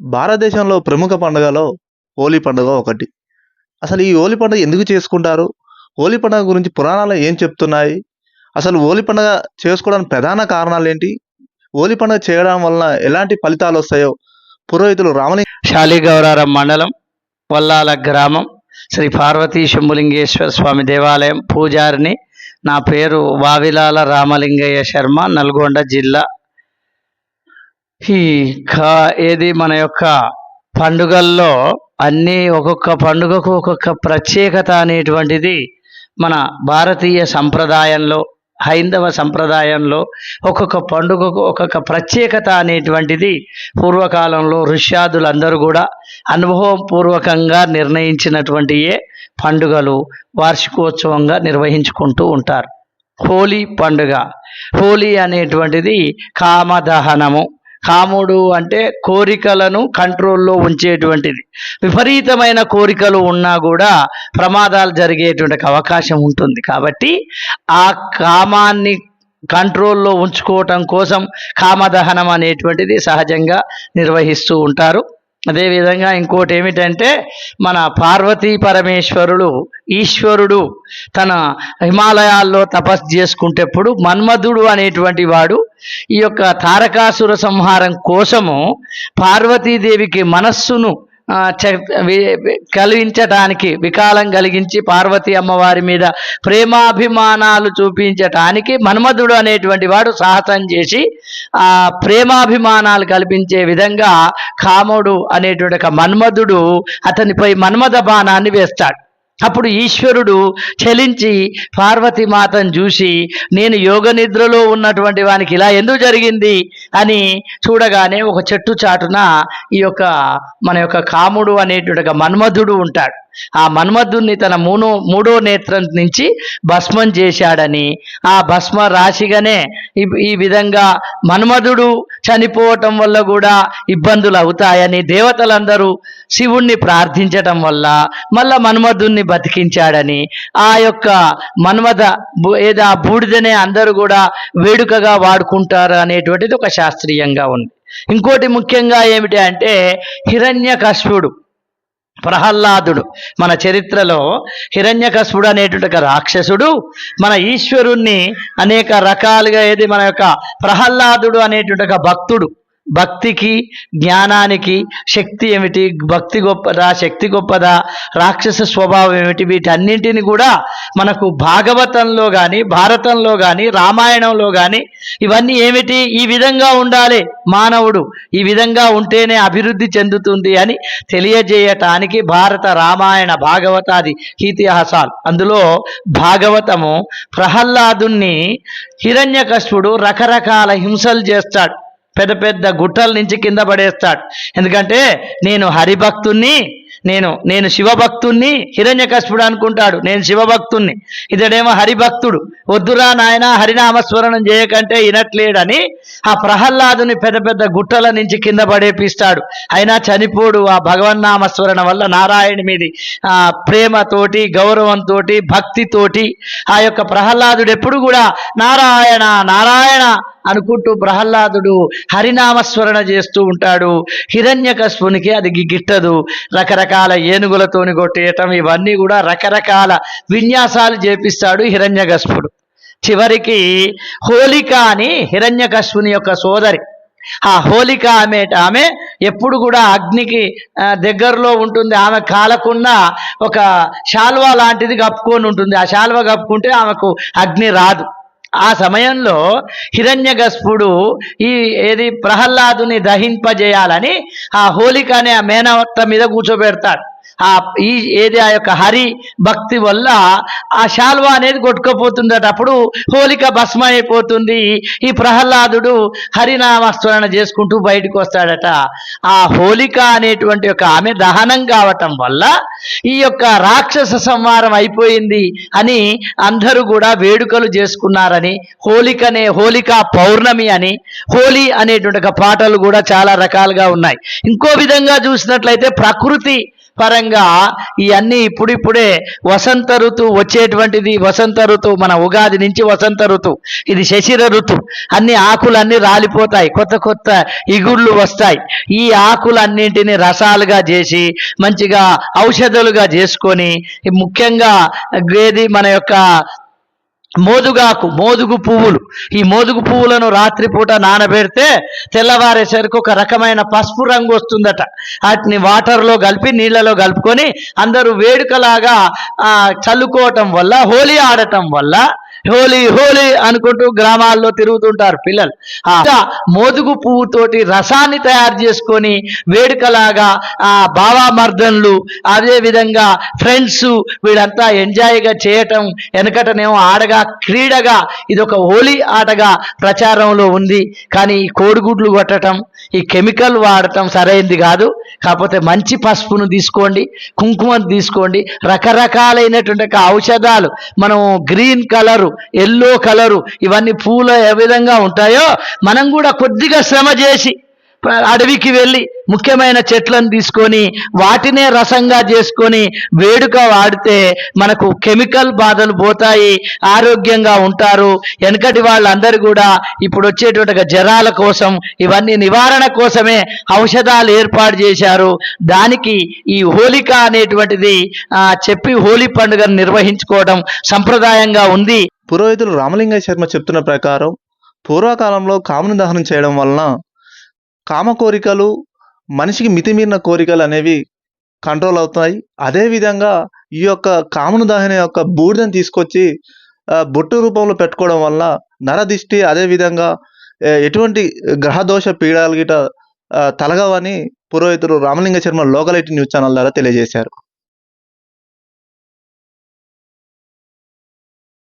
భారతదేశంలో ప్రముఖ పండుగలో హోలీ పండుగ ఒకటి. అసలు ఈ హోలీ పండుగ ఎందుకు చేసుకుంటారు? హోలీ పండుగ గురించి పురాణాలు ఏం చెప్తున్నాయి? అసలు హోలీ పండుగ చేసుకోవడానికి ప్రధాన కారణాలు ఏంటి? హోలీ పండుగ చేయడం వలన ఎలాంటి ఫలితాలు వస్తాయో పురోహితులు రామలింగ శాలిగౌరారం మండలం పొల్లాల గ్రామం శ్రీ పార్వతీ శంభులింగేశ్వర స్వామి దేవాలయం పూజారిని నా పేరు వావిలాల రామలింగయ్య శర్మ నల్గొండ జిల్లా ఈ కా ఏది మన యొక్క పండుగల్లో అన్నీ ఒక్కొక్క పండుగకు ఒక్కొక్క ప్రత్యేకత అనేటువంటిది మన భారతీయ సంప్రదాయంలో హైందవ సంప్రదాయంలో ఒక్కొక్క పండుగకు ఒక్కొక్క ప్రత్యేకత అనేటువంటిది పూర్వకాలంలో ఋష్యాదులందరూ కూడా అనుభవం పూర్వకంగా నిర్ణయించినటువంటి ఏ పండుగలు వార్షికోత్సవంగా నిర్వహించుకుంటూ ఉంటారు. హోలీ పండుగ. హోలీ అనేటువంటిది కామదహనము. కాముడు అంటే కోరికలను కంట్రోల్లో ఉంచేటువంటిది. విపరీతమైన కోరికలు ఉన్నా కూడా ప్రమాదాలు జరిగేటువంటి అవకాశం ఉంటుంది. కాబట్టి ఆ కామాన్ని కంట్రోల్లో ఉంచుకోవటం కోసం కామదహనం అనేటువంటిది సహజంగా నిర్వహిస్తూ ఉంటారు. అదేవిధంగా ఇంకోటి ఏమిటంటే మన పార్వతీ పరమేశ్వరుడు ఈశ్వరుడు తన హిమాలయాల్లో తపస్సు చేసుకుంటేప్పుడు మన్మధుడు అనేటువంటి వాడు ఈ యొక్క తారకాసుర సంహారం కోసము పార్వతీదేవికి మనస్సును కలిగించటానికి వికాలం కలిగించి పార్వతీ అమ్మవారి మీద ప్రేమాభిమానాలు చూపించటానికి మన్మధుడు అనేటువంటి వాడు సాహసం చేసి ఆ ప్రేమాభిమానాలు కల్పించే విధంగా కాముడు అనేటువంటి ఒక మన్మధుడు అతనిపై మన్మథ బాణాన్ని వేస్తాడు. అప్పుడు ఈశ్వరుడు చలించి పార్వతి మాతను చూసి నేను యోగ నిద్రలో ఉన్నటువంటి వానికి ఇలా ఎందుకు జరిగింది? అని చూడగానే ఒక చెట్టు చాటున ఈ యొక్క మన యొక్క కాముడు అనేటువంటి మన్మధుడు ఉంటాడు. ఆ మన్మధుడిని తన మూనో మూడో నేత్రం నుంచి భస్మం చేశాడని. ఆ భస్మ రాశిగానే ఈ- విధంగా మన్మధుడు చనిపోవటం వల్ల కూడా ఇబ్బందులు అవుతాయని దేవతలందరూ శివుణ్ణి ప్రార్థించటం వల్ల మళ్ళా మన్మధుణ్ణి బతికించాడని. ఆ యొక్క మన్మథ బు- ఏదో బూడిదనే అందరూ కూడా వేడుకగా వాడుకుంటారు అనేటువంటిది ఒక శాస్త్రీయంగా ఉంది. ఇంకోటి ముఖ్యంగా ఏమిటి అంటే హిరణ్యకశ్యుడు ప్రహ్లాదుడు మన చరిత్రలో హిరణ్యకశుడు అనేటువంటి ఒక రాక్షసుడు. మన ఈశ్వరుణ్ణి అనేక రకాలుగా ఏది మన యొక్క ప్రహ్లాదుడు అనేటువంటి ఒక భక్తుడు. భక్తికి జ్ఞానానికి శక్తి ఏమిటి? భక్తి గొప్పదా శక్తి గొప్పదా? రాక్షస స్వభావం ఏమిటి? వీటన్నింటిని కూడా మనకు భాగవతంలో కానీ భారతంలో కానీ రామాయణంలో కానీ ఇవన్నీ ఏమిటి? ఈ విధంగా ఉండాలి మానవుడు. ఈ విధంగా ఉంటేనే అభివృద్ధి చెందుతుంది అని తెలియజేయటానికి భారత రామాయణ భాగవతాది ఇతిహాసాలు అందులో భాగవతము ప్రహ్లాదుణ్ణి హిరణ్యకశుడు రకరకాల హింసలు చేస్తాడు. పెద్ద పెద్ద గుట్టల నుంచి కింద పడేస్తాడు. ఎందుకంటే నేను హరిభక్తుణ్ణి నేను నేను శివభక్తుణ్ణి హిరణ్యకశిపుడు అనుకుంటాడు. నేను శివభక్తుణ్ణి. ఇతడేమో హరిభక్తుడు. వద్దురా నాయన హరినామస్మరణం చేయకంటే వినట్లేడని ఆ ప్రహ్లాదుని పెద్ద పెద్ద గుట్టల నుంచి కింద పడేపిస్తాడు. అయినా చనిపోడు ఆ భగవన్నామస్మరణ వల్ల నారాయణ మీది ఆ ప్రేమతోటి గౌరవంతో భక్తితోటి ఆ యొక్క ప్రహ్లాదుడు ఎప్పుడు కూడా నారాయణ నారాయణ అనుకుంటూ ప్రహ్లాదుడు హరినామస్మరణ చేస్తూ ఉంటాడు. హిరణ్యకశునికి అది గిట్టదు. రకరకాల ఏనుగులతోని కొట్టేయటం ఇవన్నీ కూడా రకరకాల విన్యాసాలు చేపిస్తాడు హిరణ్యకశుడు చివరికి హోలిక అని హిరణ్యకశుని యొక్క సోదరి. ఆ హోలిక ఆమె ఆమె ఎప్పుడు కూడా అగ్నికి దగ్గరలో ఉంటుంది. ఆమె కాలకుండా ఒక శాల్వా లాంటిది కప్పుకొని ఉంటుంది. ఆ శాల్వా కప్పుకుంటే ఆమెకు అగ్ని రాదు. ఆ సమయంలో హిరణ్యగస్పుడు ఈ ఏది ప్రహ్లాదుని దహింపజేయాలని ఆ హోలిక అనే ఆ మేనవత్త మీద కూర్చోబెడతాడు. ఆ ఈ ఏది ఆ యొక్క హరి భక్తి వల్ల ఆ శాల్వా అనేది కొట్టుకుపోతుండేటప్పుడు హోలిక భస్మ అయిపోతుంది. ఈ ప్రహ్లాదుడు హరినామస్మరణ చేసుకుంటూ బయటకు వస్తాడట. ఆ హోలిక అనేటువంటి ఒక ఆమె దహనం కావటం వల్ల ఈ యొక్క రాక్షస సంహారం అయిపోయింది అని అందరూ కూడా వేడుకలు చేసుకున్నారని హోలికనే హోలికా పౌర్ణమి అని హోలీ అనేటువంటి పాటలు కూడా చాలా రకాలుగా ఉన్నాయి. ఇంకో విధంగా చూసినట్లయితే ప్రకృతి పరంగా ఇవన్నీ ఇప్పుడిప్పుడే వసంత ఋతువు వచ్చేటువంటిది. వసంత ఋతువు మన ఉగాది నుంచి వసంత ఋతువు ఇది శశిర ఋతువు అన్ని ఆకులన్నీ రాలిపోతాయి. కొత్త కొత్త ఇగుళ్ళు వస్తాయి. ఈ ఆకులన్నింటిని రసాలుగా చేసి మంచిగా ఔషధాలుగా చేసుకొని ముఖ్యంగా గేది మన యొక్క మోదుగాకు మోదుగు పువ్వులు. ఈ మోదుగు పువ్వులను రాత్రిపూట నానబెడితే తెల్లవారేసరికి ఒక రకమైన పసుపు రంగు వస్తుందట. వాటిని వాటర్లో కలిపి నీళ్ళలో కలుపుకొని అందరూ వేడుకలాగా చల్లుకోవటం వల్ల హోలీ ఆడటం వల్ల హోలీ హోలీ అనుకుంటూ గ్రామాల్లో తిరుగుతుంటారు పిల్లలు. ఆ మోదుగు పువ్వుతోటి రసాన్ని తయారు చేసుకొని వేడుకలాగా ఆ బావామర్దన్లు అదే విధంగా ఫ్రెండ్స్ వీళ్ళంతా ఎంజాయ్గా చేయటం వెనకటనేమో ఆడగా క్రీడగా ఇది ఒక హోలీ ఆటగా ప్రచారంలో ఉంది. కానీ కోడిగుడ్లు కొట్టడం ఈ కెమికల్ వాడటం సరైంది కాదు. కాకపోతే మంచి పసుపును తీసుకోండి కుంకుమను తీసుకోండి. రకరకాలైనటువంటి ఔషధాలు మనం గ్రీన్ కలరు ఎల్లో కలరు ఇవన్నీ పూలు ఏ విధంగా ఉంటాయో మనం కూడా కొద్దిగా శ్రమ చేసి అడవికి వెళ్ళి ముఖ్యమైన చెట్లను తీసుకొని వాటినే రసంగా చేసుకొని వేడుక వాడితే మనకు కెమికల్ బాధలు పోతాయి ఆరోగ్యంగా ఉంటారు. వెనకటి వాళ్ళందరూ కూడా ఇప్పుడు వచ్చేటువంటి జ్వరాల కోసం ఇవన్నీ నివారణ కోసమే ఔషధాలు ఏర్పాటు చేశారు. దానికి ఈ హోలిక అనేటువంటిది చెప్పి హోలీ పండుగను నిర్వహించుకోవడం సంప్రదాయంగా ఉంది. పురోహితులు రామలింగ శర్మ చెప్తున్న ప్రకారం పూర్వకాలంలో కాముని దహనం చేయడం వలన కామ కోరికలు మనిషికి మితిమీరిన కోరికలు అనేవి కంట్రోల్ అవుతాయి అదేవిధంగా ఈ యొక్క కామను దహన యొక్క బూడిదని తీసుకొచ్చి బొట్టు రూపంలో పెట్టుకోవడం వల్ల నరదిష్టి అదేవిధంగా ఎటువంటి గ్రహదోష పీడలు గిట తలగవని పురోహితుడు Ramalinga Sharma locality news channel ద్వారా తెలియజేశారు.